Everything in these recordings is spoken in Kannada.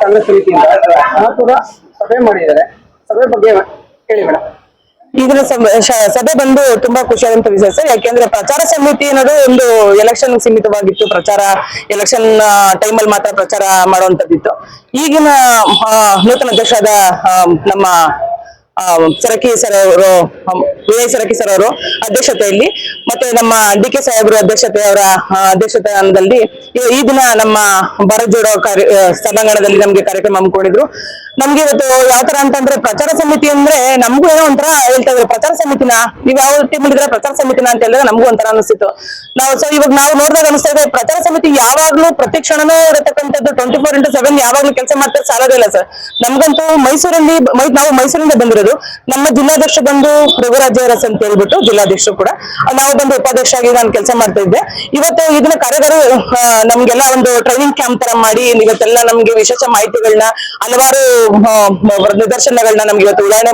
ಕಾಂಗ್ರೆಸ್ ಸಮಿತಿಯಿಂದ ಮಹತ್ವದ ಸಭೆ ಮಾಡಿದ್ದಾರೆ. ಸಭೆ ಬಗ್ಗೆ ಹೇಳಿ ಮೇಡಮ್. ಈಗಿನ ಸಭೆ- ಬಂದು ತುಂಬಾ ಖುಷಿಯಾದಂತ ವಿಷಯ ಸರ್. ಯಾಕೆಂದ್ರೆ ಪ್ರಚಾರ ಸಮಿತಿ ಅನ್ನೋದು ಒಂದು ಎಲೆಕ್ಷನ್ ಸೀಮಿತವಾಗಿತ್ತು. ಪ್ರಚಾರ ಎಲೆಕ್ಷನ್ ಟೈಮಲ್ಲಿ ಮಾತ್ರ ಪ್ರಚಾರ ಮಾಡುವಂತದ್ದಿತ್ತು. ಈಗಿನ ನೂತನ ಅಧ್ಯಕ್ಷರಾದ ನಮ್ಮ ಸರಕಿ ಸರ್ ಅವರು ವಿನಯ್ ಸರಕಿ ಸರ್ ಅವರು ಅಧ್ಯಕ್ಷತೆಯಲ್ಲಿ ಮತ್ತೆ ನಮ್ಮ ಡಿ ಕೆ ಸಾಹೇಬರು ಅಧ್ಯಕ್ಷತೆ ಅವರ ಅಧ್ಯಕ್ಷತೆಯಲ್ಲಿ ಈ- ದಿನ ನಮ್ಮ ಭಾರತ್ ಜೋಡೋ ಕಾರ್ಯ ಸಭಾಂಗಣದಲ್ಲಿ ನಮ್ಗೆ ಕಾರ್ಯಕ್ರಮ ಹಮ್ಮಿಕೊಂಡಿದ್ರು. ನಮ್ಗೆ ಇವತ್ತು ಯಾವ ತರ ಅಂತಂದ್ರೆ ಪ್ರಚಾರ ಸಮಿತಿ ಅಂದ್ರೆ ನಮಗೂ ಏನೋ ಒಂಥರ ಹೇಳ್ತಾ ಇದ್ರು, ಪ್ರಚಾರ ಸಮಿತಿನ? ನೀವ್ ಯಾವ ಟೀಮ್ ಇದ್ರೆ ಪ್ರಚಾರ ಸಮಿತಿನ ಅಂತ ಹೇಳಿದ್ರೆ ನಮಗೂ ಒಂಥರ ಅನಿಸ್ತಿತ್ತು. ನಾವು ಸೊ ಇವಾಗ ನಾವು ನೋಡಿದಾಗ ಅನಿಸ್ತಾ ಇದೆ, ಪ್ರಚಾರ ಸಮಿತಿ ಯಾವಾಗ್ಲೂ ಪ್ರತಿ ಕ್ಷಣನೂ ಇರತಕ್ಕಂಥದ್ದು ಟ್ವೆಂಟಿ ಫೋರ್ ಇಂಟು ಸೆವೆನ್ ಯಾವಾಗ್ಲೂ ಕೆಲಸ ಮಾಡ್ತಾರೆ, ಸಾಲೋದೇ ಇಲ್ಲ ಸರ್. ನಮ್ಗಂತೂ ಮೈಸೂರಲ್ಲಿ ನಾವು ಮೈಸೂರಿಂದ ಬಂದಿರೋದು. ನಮ್ಮ ಜಿಲ್ಲಾಧ್ಯಕ್ಷ ಬಂದು ರಘುರಾಜ್ ಅರಸ್ ಅಂತ ಹೇಳ್ಬಿಟ್ಟು ಜಿಲ್ಲಾಧ್ಯಕ್ಷರು ಕೂಡ. ನಾವು ಬಂದು ಉಪಾಧ್ಯಕ್ಷ ಆಗಿ ನಾನು ಕೆಲಸ ಮಾಡ್ತಾ ಇದ್ದೆ. ಇವತ್ತು ಇದನ್ನ ಕಾರ್ಯಗಾರ ನಮ್ಗೆಲ್ಲ ಒಂದು ಟ್ರೈನಿಂಗ್ ಕ್ಯಾಂಪ್ ತರ ಮಾಡಿ, ಇವತ್ತೆಲ್ಲ ನಮ್ಗೆ ವಿಶೇಷ ಮಾಹಿತಿಗಳನ್ನ ಹಲವಾರು ನಿದರ್ಶನಗಳನ್ನ ನಮ್ಗೆ ಇವತ್ತು ಉದಾಹರಣೆ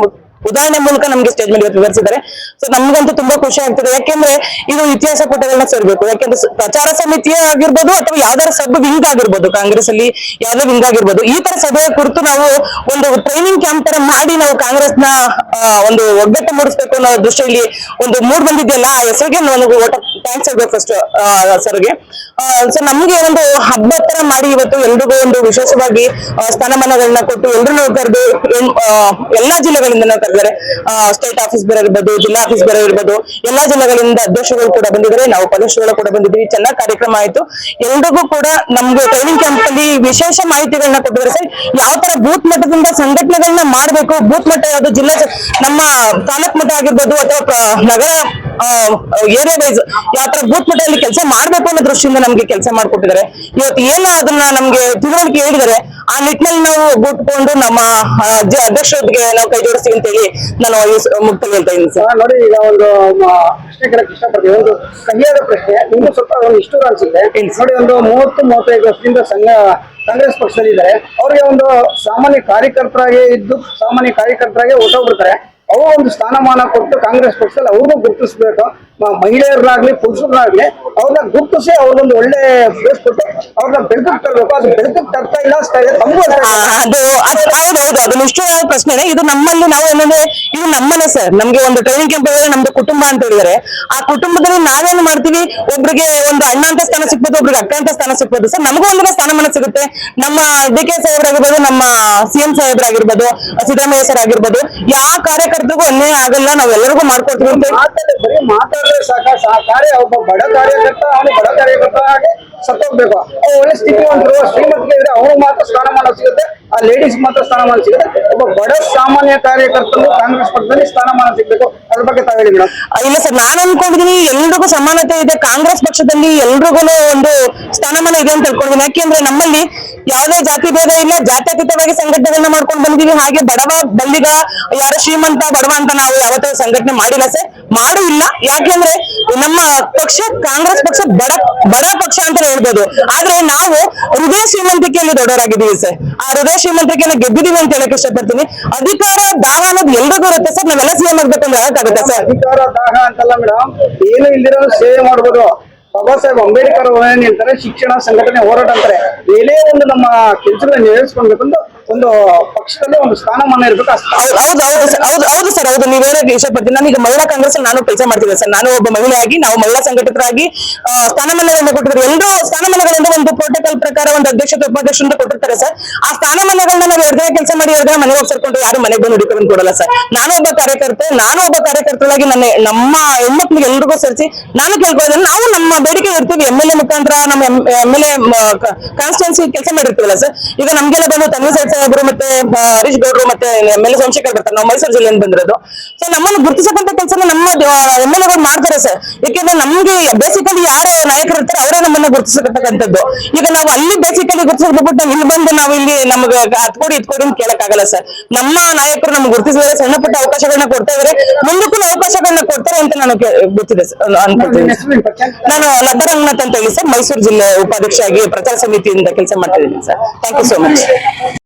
ಉದಾಹರಣೆ ಮೂಲಕ ನಮ್ಗೆ ಸ್ಟೇಜ್ ಮೇಲೆ ಇವತ್ತು ವಿವರಿಸಿದ್ದಾರೆ. ಸೊ ನಮ್ಗಂತೂ ತುಂಬಾ ಖುಷಿ ಆಗ್ತದೆ. ಯಾಕೆಂದ್ರೆ ಇದು ಇತಿಹಾಸ ಪುಟಗಳನ್ನ ಸೇರ್ಬೇಕು. ಯಾಕೆಂದ್ರೆ ಪ್ರಚಾರ ಸಮಿತಿ ಆಗಿರ್ಬೋದು ಅಥವಾ ಯಾವ್ದಾರ ಸಬ್ ವಿಂಗ್ ಆಗಿರ್ಬೋದು. ಕಾಂಗ್ರೆಸ್ ಅಲ್ಲಿ ಯಾವ್ದೋ ವಿಂಗ್ ಆಗಿರ್ಬೋದು. ಈ ತರ ಸಭೆಯ ಕುರಿತು ನಾವು ಒಂದು ಟ್ರೈನಿಂಗ್ ಕ್ಯಾಂಪ್ ತರ ಮಾಡಿ ನಾವು ಕಾಂಗ್ರೆಸ್ನ ಒಂದು ಒಗ್ಗಟ್ಟು ಮೂಡಿಸ್ಬೇಕು ಅನ್ನೋ ದೃಷ್ಟಿಯಲ್ಲಿ ಒಂದು ಮೂಡ್ ಬಂದಿದೆಯಲ್ಲ, ಆ ಹೆಸರಿಗೆ ನನಗೆ ಓಟ ಥ್ಯಾಂಕ್ಸ್ ಹೇಳ್ಬೇಕು ಫಸ್ಟ್ ಸರ್ಗೆ. ಸೊ ನಮ್ಗೆ ಒಂದು ಹಬ್ಬ ತರ ಮಾಡಿ ಇವತ್ತು ಎಲ್ರಿಗೂ ಒಂದು ವಿಶೇಷವಾಗಿ ಸ್ಥಾನಮಾನಗಳನ್ನ ಕೊಟ್ಟು ಎಲ್ರು ಕರೆದು ಎಲ್ಲಾ ಜಿಲ್ಲೆಗಳಿಂದ ಕರೆದಿದ್ದಾರೆ ಸ್ಟೇಟ್ ಆಫೀಸ್ ಬೇರೆ ಇರ್ಬೋದು, ಜಿಲ್ಲಾ ಆಫೀಸ್ ಬೇರೆ ಇರ್ಬೋದು, ಎಲ್ಲಾ ಜಿಲ್ಲೆಗಳಿಂದ ಅಧ್ಯಕ್ಷಗಳು ಕೂಡ ಬಂದಿದ್ದಾರೆ, ನಾವು ಉಪಾಧ್ಯಕ್ಷಗಳು ಕೂಡ ಬಂದಿದ್ವಿ ಚೆನ್ನಾಗಿ ಕಾರ್ಯಕ್ರಮ ಆಯ್ತು. ಎಲ್ರಿಗೂ ಕೂಡ ನಮ್ಗೆ ಟ್ರೈನಿಂಗ್ ಕ್ಯಾಂಪ್ ಅಲ್ಲಿ ವಿಶೇಷ ಮಾಹಿತಿಗಳನ್ನ ಕೊಟ್ಟಿದ್ದಾರೆ. ಸರ್ ಯಾವ ತರ ಬೂತ್ ಮಟ್ಟದಿಂದ ಸಂಘಟನೆಗಳನ್ನ ಮಾಡ್ಬೇಕು, ಬೂತ್ ಮಟ್ಟ ಯಾವ್ದು ಜಿಲ್ಲಾ ನಮ್ಮ ತಾಲೂಕ್ ಮಟ್ಟ ಆಗಿರ್ಬೋದು ಅಥವಾ ನಗರ ಏರಿಯಾ ವೈಸ್ ಯಾವ ತರ ಬೂತ್ ಮಟ್ಟದಲ್ಲಿ ಕೆಲಸ ಮಾಡ್ಬೇಕು ಅನ್ನೋ ದೃಷ್ಟಿಯಿಂದ ನಮ್ಗೆ ಕೆಲಸ ಮಾಡ್ಕೊಟ್ಟಿದ್ದಾರೆ. ಇವತ್ತು ಏನು ಅದನ್ನ ನಮ್ಗೆ ತಿಳುವಳಿಕೆ ಹೇಳಿದರೆ ಆ ನಿಟ್ಟಿನಲ್ಲಿ ನಾವು ಗುಟ್ಕೊಂಡು ನಮ್ಮ ಅಧ್ಯಕ್ಷರಿಗೆ ನಾವು ಕೈ ಜೋಡಿಸ್ತೀವಿ ಅಂತ ಹೇಳಿ ನಾನು ಮುಕ್ತವಾಗಿ ಹೇಳ್ತಾ ಇದ್ದೀನಿ ಸರ್. ನೋಡಿ ಈಗ ಒಂದು ಪ್ರಶ್ನೆ ಕೇಳಕ್ ಇಷ್ಟಪಡ್ತೀವಿ ಒಂದು ಕಹಿಯಾದ ಪ್ರಶ್ನೆ ನಿಮ್ಗೆ ಸ್ವಲ್ಪ ಒಂದು ಇಷ್ಟು ಅನ್ಸುತ್ತೆ. ನೋಡಿ ಒಂದು ಮೂವತ್ತು ಮೂವತ್ತೈದು ವರ್ಷದಿಂದ ಸಂಘ ಕಾಂಗ್ರೆಸ್ ಪಕ್ಷದಲ್ಲಿ ಇದ್ದಾರೆ ಅವ್ರಿಗೆ ಒಂದು ಸಾಮಾನ್ಯ ಕಾರ್ಯಕರ್ತರಾಗಿ ಇದ್ದು ಸಾಮಾನ್ಯ ಕಾರ್ಯಕರ್ತರಾಗಿ ಹೊಟ್ಟೋಗ್ಬಿಡ್ತಾರೆ ಅವ್ರ ಒಂದು ಸ್ಥಾನಮಾನ ಕೊಟ್ಟು ಕಾಂಗ್ರೆಸ್ ಪಕ್ಷದಲ್ಲಿ ಅವ್ರಿಗೂ ಗುರುತಿಸ್ಬೇಕು. ಮ- ಮಹಿಳೆಯರನ್ನಾಗ್ಲಿ ಪುರುಷರನ್ನಾಗ್ಲಿ ಅವ್ರನ್ನ ಗುರುತಿಸಿ ಅವ್ರಿಗೊಂದು ಒಳ್ಳೆ ಪ್ಲೇಸ್ ಕೊಟ್ಟು ಅವ್ರನ್ನ ಬೆಳಕಕ್ಕೆ ತರಬೇಕು. ಅದು ಬೆಳಕಕ್ಕೆ ತರ್ತಾ ಇಲ್ಲ ತಮಗೂ ಅದು ಅದ್- ಹೌದೌದು ಅದು ನಿಷ್ಠುರ ಪ್ರಶ್ನೆನೆ ಇದು ನಮ್ಮಲ್ಲಿ ನಾವು ಏನಂದ್ರೆ ಇದು ನಮ್ಮನೆ ಸರ್. ನಮ್ಗೆ ಒಂದು ಟ್ರೈನಿಂಗ್ ಕ್ಯಾಂಪ್ ಹೇಳಿದ್ರೆ ನಮ್ದು ಕುಟುಂಬ ಅಂತ ಹೇಳಿದ್ರೆ. ಆ ಕುಟುಂಬದಲ್ಲಿ ನಾವೇನು ಮಾಡ್ತೀವಿ? ಒಬ್ರಿಗೆ ಒಂದು ಅಣ್ಣ ಅಂತ ಸ್ಥಾನ ಸಿಗ್ಬೋದು ಒಬ್ರಿಗೆ ಅಕ್ಕ ಅಂತ ಸ್ಥಾನ ಸಿಗ್ಬೋದು. ಸರ್ ನಮಗೂ ಒಂದು ಸ್ಥಾನಮಾನ ಸಿಗುತ್ತೆ. ನಮ್ಮ ಡಿ ಕೆ ಸಾಹೇಬ್ರಾಗಿರ್ಬೋದು ನಮ್ಮ ಸಿ ಎಂ ಸಾಹೇಬ್ರಾಗಿರ್ಬೋದು ಸಿದ್ದರಾಮಯ್ಯ ಸರ್ ಆಗಿರ್ಬೋದು ಯಾವ ಕಾರ್ಯಕರ್ತರಿಗೂ ಅನ್ಯಾಯ ಆಗಲ್ಲ ನಾವೆಲ್ಲರಿಗೂ ಮಾಡ್ಕೊಡ್ತೀವಿ ಅಂತ ಮಾತಾಡಿ. ಕಾರ್ಯ ಒಬ್ಬ ಬಡ ಕಾರ್ಯಕರ್ತ, ಅವನು ಬಡ ಕಾರ್ಯಕರ್ತ ಹಾಗೆ ಸತ್ತೋಗ್ಬೇಕು. ಒಳ್ಳೆ ಒಂದು ಶ್ರೀಮಂತಿಗೆ ಇದ್ರೆ ಅವನು ಮಾತ್ರ ಸ್ಥಾನಮಾನ ಸಿಗುತ್ತೆ, ಆ ಲೇಡೀಸ್ ಮಾತ್ರ ಸ್ಥಾನಮಾನ ಸಿಗುತ್ತೆ. ಒಬ್ಬ ಬಡ ಸಾಮಾನ್ಯ ಕಾರ್ಯಕರ್ತರು ಕಾಂಗ್ರೆಸ್ ಪಕ್ಷದಲ್ಲಿ ಸ್ಥಾನಮಾನ ಸಿಗ್ಬೇಕು. ಅದ್ರ ಬಗ್ಗೆ ತಾವ್ ಹೇಳಿ ಮೇಡಮ್ ಇಲ್ಲ ಸರ್, ನಾನು ಅನ್ಕೊಂಡಿದೀನಿ, ಎಲ್ರಿಗೂ ಸಮಾನತೆ ಇದೆ. ಕಾಂಗ್ರೆಸ್ ಪಕ್ಷದಲ್ಲಿ ಎಲ್ರಿಗೂ ಒಂದು ಸ್ಥಾನಮಾನ ಇದೆ ಅಂತ ತಿಳ್ಕೊಂಡಿದ್ದೀನಿ ಯಾಕೆಂದ್ರೆ ನಮ್ಮಲ್ಲಿ ಯಾವುದೇ ಜಾತಿ ಭೇದ ಇಲ್ಲ. ಜಾತ್ಯತೀತವಾಗಿ ಸಂಘಟನೆಗಳನ್ನ ಮಾಡ್ಕೊಂಡು ಬಂದಿವಿ ಹಾಗೆ ಬಡವ ಬಲ್ಲಿಗ ಯಾರ ಶ್ರೀಮಂತ, ಬಡವ ಅಂತ ನಾವು ಯಾವತ್ತೂ ಸಂಘಟನೆ ಮಾಡಿಲ್ಲ ಸರ್. ಮಾಡು ಇಲ್ಲ. ಯಾಕೆಂದ್ರೆ ನಮ್ಮ ಪಕ್ಷ, ಕಾಂಗ್ರೆಸ್ ಪಕ್ಷ ಬಡ ಬಡ ಪಕ್ಷ ಅಂತ ಹೇಳ್ಬೋದು. ಆದ್ರೆ ನಾವು ಹೃದಯ ಶ್ರೀಮಂತಿಕೆಯಲ್ಲಿ ದೊಡ್ಡವರಾಗಿದ್ದೀವಿ ಸರ್. ಆ ಹೃದಯ ಶ್ರೀಮಂತಿಕೆಯನ್ನು ಗೆದ್ದಿದೀವಿ ಅಂತ ಹೇಳಕ್ ಇಷ್ಟಪಡ್ತೀನಿ. ಅಧಿಕಾರ, ದಾಹ ಅನ್ನೋದು ಎಲ್ರಿಗೂ ಇರುತ್ತೆ ಸರ್. ನಾವೆಲ್ಲ ಸಿಎಂ ಆಗ್ಬೇಕು ಅಂದ್ರೆ ಆಗುತ್ತೆ ಸರ್? ಅಧಿಕಾರ, ದಾಹ ಅಂತಲ್ಲ ಮೇಡಮ್ ಏನು ಇಲ್ದಿರೋ ಸೇವೆ ಮಾಡ್ಬೋದು. ಬಾಬಾ ಸಾಹೇಬ್ ಅಂಬೇಡ್ಕರ್ ಅವರು ಏನ್ ಹೇಳ್ತಾರೆ? ಶಿಕ್ಷಣ ಸಂಘಟನೆ ಹೋರಾಟ ಅಂತಾರೆ. ಏನೇ ಒಂದು ನಮ್ಮ ಕೆಲಸಗಳನ್ನ ನೆರವೇರಿಸ್ಕೊಳ್ಬೇಕಂದು ಒಂದು ಪಕ್ಷದಲ್ಲಿ ಒಂದು ಸ್ಥಾನಮಾನ ಇರ್ಬೇಕು ಹೌದು ಹೌದು ಹೌದು ಸರ್, ಹೌದು. ನೀವು ಹೇಳಕ್ ಇಷ್ಟಪಡ್ತೀನಿ. ನಾನೀಗ ಮಹಿಳಾ ಕಾಂಗ್ರೆಸ್ ನಾನು ಕೆಲಸ ಮಾಡ್ತಿದ್ದೆ ಸರ್. ನಾನು ಒಬ್ಬ ಮಹಿಳೆಯಾಗಿ, ನಾವು ಮಹಿಳಾ ಸಂಘಟಕರಾಗಿ ಸ್ಥಾನಮಾನಗಳನ್ನ ಕೊಟ್ಟಿದ್ರು ಎಲ್ಲರೂ ಸ್ಥಾನಮಾನಗಳಿಂದ ಒಂದು ಪ್ರೋಟೋಕಾಲ್ ಪ್ರಕಾರ ಒಂದು ಅಧ್ಯಕ್ಷತೆ ಉಪಾಧ್ಯಕ್ಷ ಅಂತ ಕೊಟ್ಟಿರ್ತಾರೆ ಸರ್. ಆ ಸ್ಥಾನಮಾನಗಳನ್ನ ನಾವು ಎರಡು ದಿನ ಕೆಲಸ ಮಾಡಿ ಎರಡು ಮನೆ ಮನೆಗೆ ಹೋಗಿ ಸೇರ್ಕೊಂಡು ಯಾರು ಮನೆಗೆ ಬಂದು ಹುಡುಕೊಂಡು ಕೊಡಲ್ಲ ಸರ್. ನಾನು ಒಬ್ಬ ಕಾರ್ಯಕರ್ತೆ, ನಾನು ಒಬ್ಬ ಕಾರ್ಯಕರ್ತರಾಗಿ ನನ್ನ ನಮ್ಮ ಹೆಣ್ಮಕ್ಳಿಗೆ ಎಲ್ರಿಗೂ ಸೇರಿಸಿ ನಾನು ಕೇಳ್ಕೊಳ್ಳೋದ್ರೆ ನಾವು ನಮ್ಮ ಬೇಡಿಕೆ ಇರ್ತೀವಿ. ಎಂ ಎಲ್ ಎ ಮುಖಾಂತರ ನಮ್ಮ ಎಂ ಎಲ್ ಎ ಕಾನ್ಸ್ಟಿಟ್ಯೂನ್ಸಿ ಕೆಲಸ ಮಾಡಿರ್ತೀವಲ್ಲ ಸರ್. ಈಗ ನಮ್ಗೆಲ್ಲ ಬಂದು ತನ್ವಿ ಸೈಡ್ ಸಾಹೇಬರು ಮತ್ತೆ ಹರೀಶ್ ಗೌಡ್ರು ಮತ್ತೆ ಎಂ ಎಲ್ ಎ ಸೋಮಶೇಖರ್ ಬರ್ತಾರೆ. ನಾವು ಮೈಸೂರು ಜಿಲ್ಲೆಯಿಂದ ಬಂದಿರೋದು. ಸೊ ನಮ್ಮನ್ನು ಗುರುತಿಸಕ್ಕಂತ ಕೆಲಸನ ನಮ್ಮ ಎಂ ಎಲ್ ಎಗಳು ಮಾಡ್ತಾರೆ ಸರ್. ಯಾಕೆಂದ್ರೆ ನಮ್ಗೆ ಬೇಸಿಕಲಿ ಯಾರು ನಾಯಕರು ಇರ್ತಾರೆ, ಅವರೇ ನಮ್ಮನ್ನ ಗುರುತಿಸತಕ್ಕಂಥದ್ದು. ಈಗ ನಾವು ಅಲ್ಲಿ ಬೇಸಿಕಲಿ ಗುರುತಿಸ್ಬಿಟ್ಟು ನಾವು ಇಲ್ಲಿ ಬಂದು ನಾವು ಇಲ್ಲಿ ನಮ್ಗೆ ಹತ್ಕೊಡಿ ಇತ್ಕೊಡಿ ಅಂತ ಕೇಳಕ್ಕಾಗಲ್ಲ ಸರ್. ನಮ್ಮ ನಾಯಕರು ನಮ್ಗೆ ಗುರುತಿಸಿದರೆ ಸಣ್ಣ ಪುಟ್ಟ ಅವಕಾಶಗಳನ್ನ ಕೊಡ್ತಾ ಇದ್ದಾರೆ. ಮುಂದಕ್ಕೂ ಅವಕಾಶಗಳನ್ನ ಕೊಡ್ತಾರೆ ಅಂತ ನಾನು ಗೊತ್ತಿದೆ ಅನ್ಕೊಳ್ತೀನಿ. ನಾನು ಲತಾ ರಂಗನಾಥ್ ಅಂತ ಹೇಳಿ ಸರ್ ಮೈಸೂರು ಜಿಲ್ಲೆ ಉಪಾಧ್ಯಕ್ಷ ಆಗಿ ಪ್ರಚಾರ ಸಮಿತಿಯಿಂದ ಕೆಲಸ ಮಾಡ್ತಾ ಇದ್ದೀನಿ sir. Thank you so much